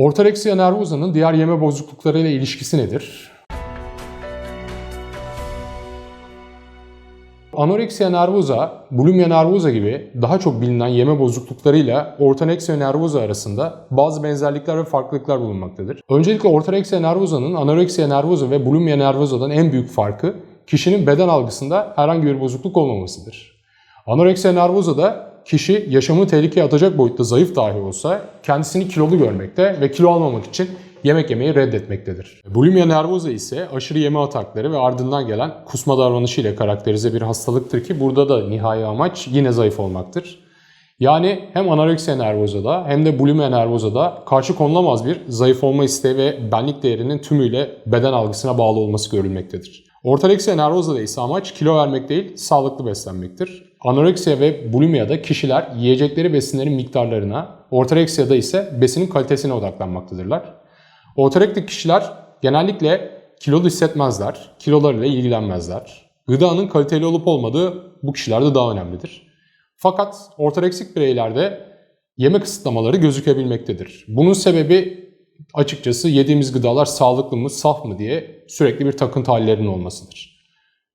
Ortoreksiya nervosa'nın diğer yeme bozukluklarıyla ilişkisi nedir? Anoreksiya nervosa, bulimia nervosa gibi daha çok bilinen yeme bozukluklarıyla ortoreksiya nervosa arasında bazı benzerlikler ve farklılıklar bulunmaktadır. Öncelikle ortoreksiya nervosa'nın anoreksiya nervosa ve bulimia nervosa'dan en büyük farkı kişinin beden algısında herhangi bir bozukluk olmamasıdır. Anoreksiya nervosa'da kişi yaşamını tehlikeye atacak boyutta zayıf dahi olsa kendisini kilolu görmekte ve kilo almamak için yemek yemeyi reddetmektedir. Bulimia nervosa ise aşırı yeme atakları ve ardından gelen kusma davranışı ile karakterize bir hastalıktır ki burada da nihai amaç yine zayıf olmaktır. Yani hem anoreksiya nervosa'da hem de bulimia nervosa'da karşı konulamaz bir zayıf olma isteği ve benlik değerinin tümüyle beden algısına bağlı olması görülmektedir. Ortoreksiya nervosa'da ise amaç kilo vermek değil, sağlıklı beslenmektir. Anoreksiya ve bulimia'da kişiler yiyecekleri besinlerin miktarlarına, ortoreksiyada ise besinin kalitesine odaklanmaktadırlar. Ortorektik kişiler genellikle kilolu hissetmezler, kilolarıyla ilgilenmezler. Gıdanın kaliteli olup olmadığı bu kişilerde daha önemlidir. Fakat ortoreksik bireylerde yeme kısıtlamaları gözükebilmektedir. Bunun sebebi açıkçası yediğimiz gıdalar sağlıklı mı, saf mı diye sürekli bir takıntı hallerinin olmasıdır.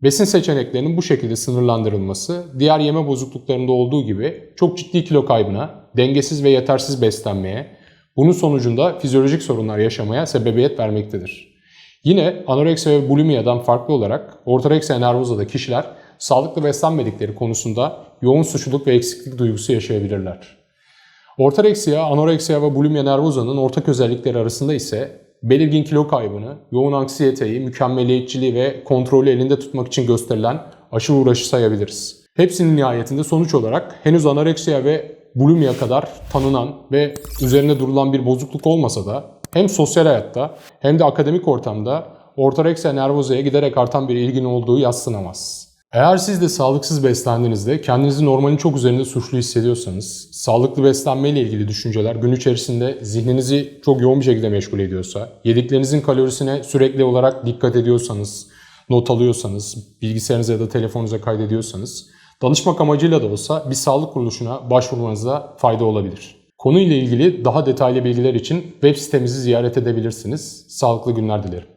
Besin seçeneklerinin bu şekilde sınırlandırılması, diğer yeme bozukluklarında olduğu gibi çok ciddi kilo kaybına, dengesiz ve yetersiz beslenmeye, bunun sonucunda fizyolojik sorunlar yaşamaya sebebiyet vermektedir. Yine anoreksiya ve bulimiyadan farklı olarak ortoreksiya nervosa'da kişiler sağlıklı beslenmedikleri konusunda yoğun suçluluk ve eksiklik duygusu yaşayabilirler. Ortoreksiya, anoreksiya ve bulimia nervosa'nın ortak özellikleri arasında ise belirgin kilo kaybını, yoğun anksiyeteyi, mükemmeliyetçiliği ve kontrolü elinde tutmak için gösterilen aşırı uğraşı sayabiliriz. Hepsinin nihayetinde sonuç olarak henüz anoreksiya ve bulimia kadar tanınan ve üzerine durulan bir bozukluk olmasa da hem sosyal hayatta hem de akademik ortamda ortoreksiya nervosa'ya giderek artan bir ilgin olduğu yadsınamaz. Eğer siz de sağlıksız beslendiğinizde kendinizi normalin çok üzerinde suçlu hissediyorsanız, sağlıklı beslenme ile ilgili düşünceler gün içerisinde zihninizi çok yoğun bir şekilde meşgul ediyorsa, yediklerinizin kalorisine sürekli olarak dikkat ediyorsanız, not alıyorsanız, bilgisayarınıza ya da telefonunuza kaydediyorsanız, danışmak amacıyla da olsa bir sağlık kuruluşuna başvurmanızda fayda olabilir. Konuyla ilgili daha detaylı bilgiler için web sitemizi ziyaret edebilirsiniz. Sağlıklı günler dilerim.